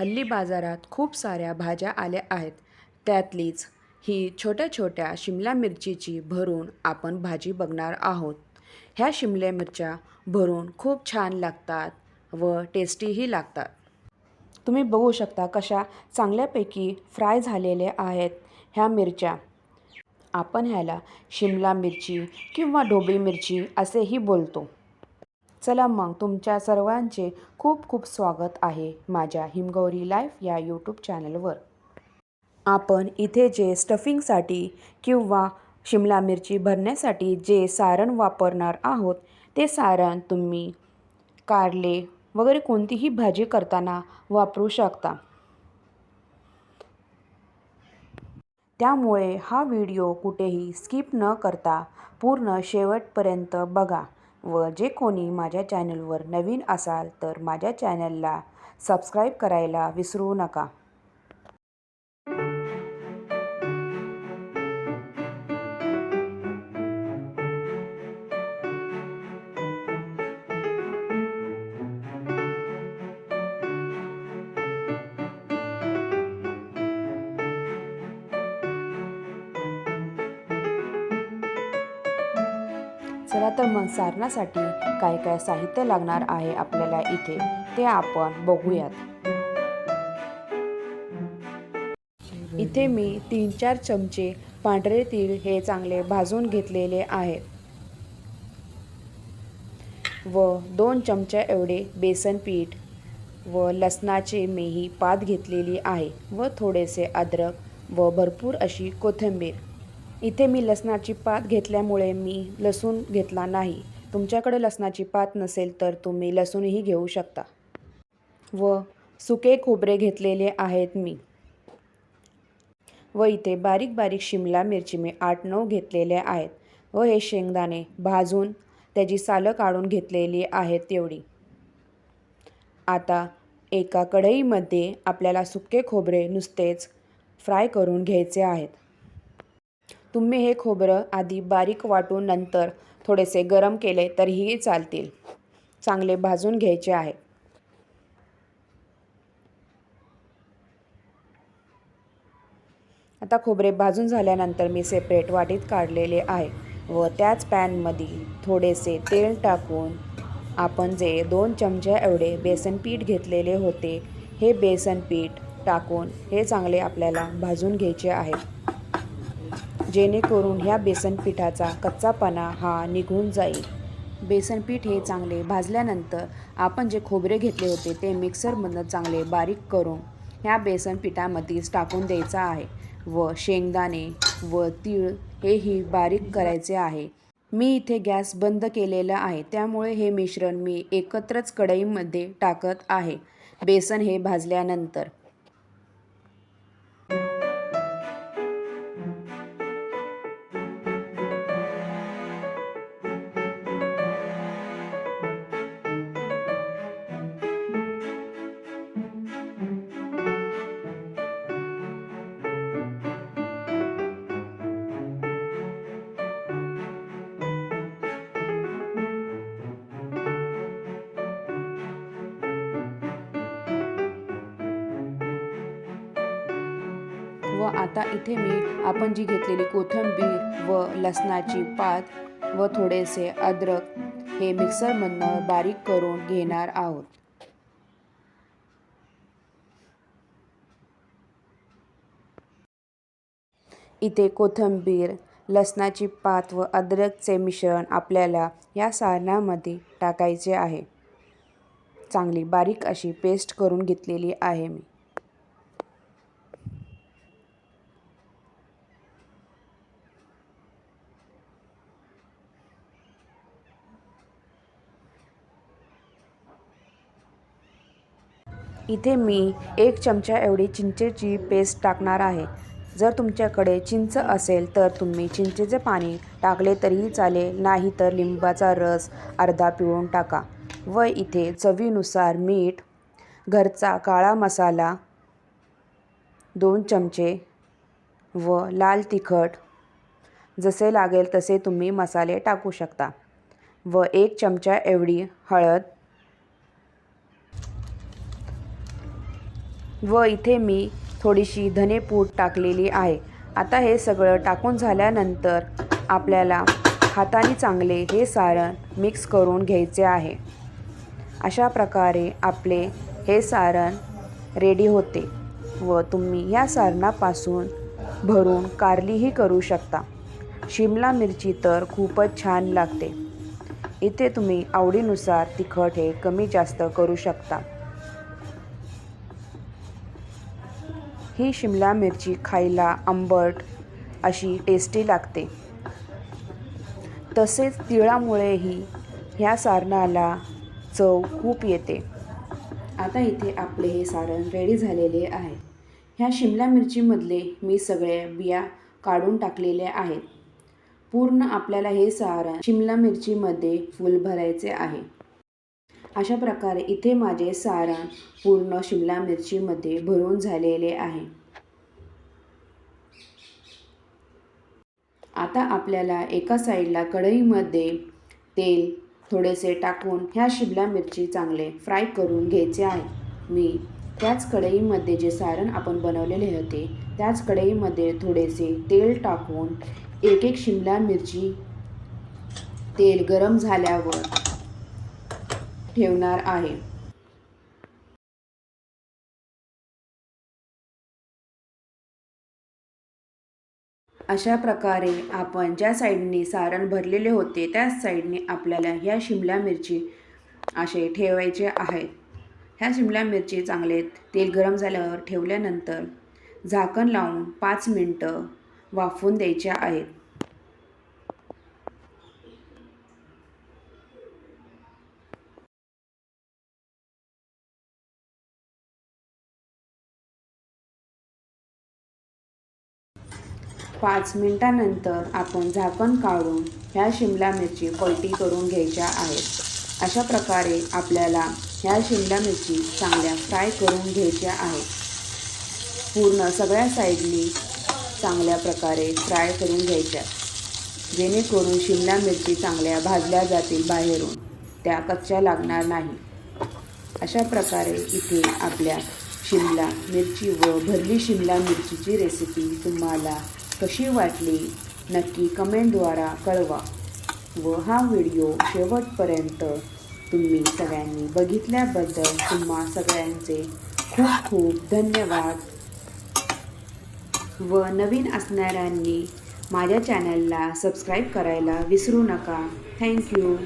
हल्ली बाजारात खूप साऱ्या भाज्या आल्या आहेत. त्यातलीच ही छोट्या छोट्या शिमला मिरचीची भरून आपण भाजी बघणार आहोत. ह्या शिमल्या मिरच्या भरून खूप छान लागतात व टेस्टीही लागतात. तुम्ही बघू शकता कशा चांगल्यापैकी फ्राय झालेल्या आहेत ह्या मिरच्या. आपण ह्याला शिमला मिरची किंवा ढोबळी मिरची असेही बोलतो. चला मग तुमच्या सर्वांचे खूप खूप स्वागत आहे माझ्या हिमगौरी लाईफ या यूट्यूब चॅनलवर. आपण इथे जे स्टफिंगसाठी किंवा शिमला मिरची भरण्यासाठी जे सारण वापरणार आहोत ते सारण तुम्ही कारले वगैरे कोणतीही भाजी करताना वापरू शकता. त्यामुळे हा व्हिडिओ कुठेही स्किप न करता पूर्ण शेवटपर्यंत बघा. व जे कोणी माझ्या चॅनलवर नवीन असाल तर माझ्या चॅनलला सबस्क्राईब करायला विसरू नका. चला तर मग सारणासाठी काय काय साहित्य लागणार आहे आपल्याला इथे ते आपण बघूयात. इथे मी तीन चार चमचे पांढरे तीळ हे चांगले भाजून घेतलेले आहेत. व दोन चमच्या एवढे बेसन पीठ व लसणाचे मेही पात घेतलेली आहे व थोडेसे अद्रक व भरपूर अशी कोथिंबीर. इथे मी लसणाची पात घेतल्यामुळे मी लसूण घेतला नाही. तुमच्याकडे लसणाची पात नसेल तर तुम्ही लसूणही घेऊ शकता. व सुके खोबरे घेतलेले आहेत मी. व इथे बारीक बारीक शिमला मिरची मी आठ नऊ घेतलेल्या आहेत. व हे शेंगदाणे भाजून त्याची सालं काढून घेतलेली आहेत तेवढी. आता एका कढईमध्ये आपल्याला सुके खोबरे नुसतेच फ्राय करून घ्यायचे आहेत. तुम्ही हे खोबरं आधी बारीक वाटून नंतर थोडेसे गरम केले तरीही चालतील. चांगले भाजून घ्यायचे आहे. आता खोबरे भाजून झाल्यानंतर मी सेपरेट वाटीत काढलेले आहे व त्याच पॅनमध्ये थोडेसे तेल टाकून आपण जे दोन चमचे एवढे बेसन पीठ घेतलेले होते हे बेसन पीठ टाकून हे चांगले आपल्याला भाजून घ्यायचे आहे. जेणेकरून ह्या बेसन पिठाचा कच्चापणा हा निघून जाईल. बेसनपीठ हे चांगले भाजल्यानंतर आपण जे खोबरे घेतले होते ते मिक्सरमधनं चांगले बारीक करून ह्या बेसन पिठामध्येच टाकून द्यायचं आहे व शेंगदाणे व तीळ हेही बारीक करायचे आहे. मी इथे गॅस बंद केलेला आहे त्यामुळे हे मिश्रण मी एकत्रच कढईमध्ये टाकत आहे. बेसन हे भाजल्यानंतर व आता इथे मी आपण जी घेतलेली कोथिंबीर व लसणाची पात व थोडेसे अद्रक हे मिक्सरमधनं बारीक करून घेणार आहोत. इथे कोथिंबीर लसणाची पात व अद्रकचे मिश्रण आपल्याला या सारणामध्ये टाकायचे आहे. चांगली बारीक अशी पेस्ट करून घेतलेली आहे मी. इथे मी एक चमचा एवढी चिंचेची पेस्ट टाकणार आहे. जर तुमच्याकडे चिंच असेल तर तुम्ही चिंचेचे पाणी टाकले तरीही चालेल नाही तर लिंबाचा रस अर्धा पिळून टाका. व इथे चवीनुसार मीठ घरचा काळा मसाला दोन चमचे व लाल तिखट जसे लागेल तसे तुम्ही मसाले टाकू शकता. व एक चमचा एवढी हळद व इथे मी थोडीशी धनेपूड टाकलेली आहे. आता हे सगळं टाकून झाल्यानंतर आपल्याला हाताने चांगले हे सारण मिक्स करून घ्यायचे आहे. अशा प्रकारे आपले हे सारण रेडी होते व तुम्ही या सारणापासून भरून कारलीही करू शकता. शिमला मिरची तर खूपच छान लागते. इथे तुम्ही आवडीनुसार तिखट हे कमी जास्त करू शकता. ही शिमला मिरची खायला आंबट अशी टेस्टी लागते. तसेच तिळामुळेही ह्या सारणाला चव खूप येते. आता इथे आपले हे सारण रेडी झालेले आहे. ह्या शिमला मिरचीमधले मी सगळे बिया काढून टाकलेल्या आहेत. पूर्ण आपल्याला हे सारण शिमला मिरचीमध्ये फुल भरायचे आहे. अशा प्रकारे इथे माझे सारण पूर्ण शिमला मिरचीमध्ये भरून झालेले आहे. आता आपल्याला एका साईडला कढईमध्ये तेल थोडेसे टाकून ह्या शिमला मिरची चांगले फ्राय करून घ्यायचे आहे. मी त्याच कढईमध्ये जे सारण आपण बनवलेले होते त्याच कढईमध्ये थोडेसे तेल टाकून एक एक शिमला मिरची तेल गरम झाल्यावर ठेवणार आहे. अशा प्रकारे आपण ज्या साईडने सारण भरलेले होते त्याच साईडने आपल्याला ह्या शिमला मिरची असे ठेवायचे आहेत ह्या शिमला मिरची चांगले तेल गरम झाल्यावर ठेवल्यानंतर झाकण लावून पाच मिनटं वाफवून द्यायच्या आहेत. पाच मिनटानंतर आपण झाकण काढून ह्या शिमला मिरची पलटी करून घ्यायच्या आहेत. अशा प्रकारे आपल्याला ह्या शिमला मिरची चांगल्या फ्राय करून घ्यायच्या आहेत. पूर्ण सगळ्या साईडनी चांगल्या प्रकारे फ्राय करून घ्यायच्या. जेणेकरून शिमला मिरची चांगल्या भाजल्या जातील बाहेरून. त्या कच्च्या लागणार नाही. अशा प्रकारे इथे आपल्या शिमला मिरची व भरली शिमला मिरचीची रेसिपी तुम्हाला कशी वाटली नक्की कमेंटद्वारा कळवा. व हा व्हिडिओ शेवटपर्यंत तुम्ही सगळ्यांनी बघितल्याबद्दल तुम्हा सगळ्यांचे खूप खूप धन्यवाद. व नवीन असणाऱ्यांनी माझ्या चॅनलला सबस्क्राईब करायला विसरू नका. थँक्यू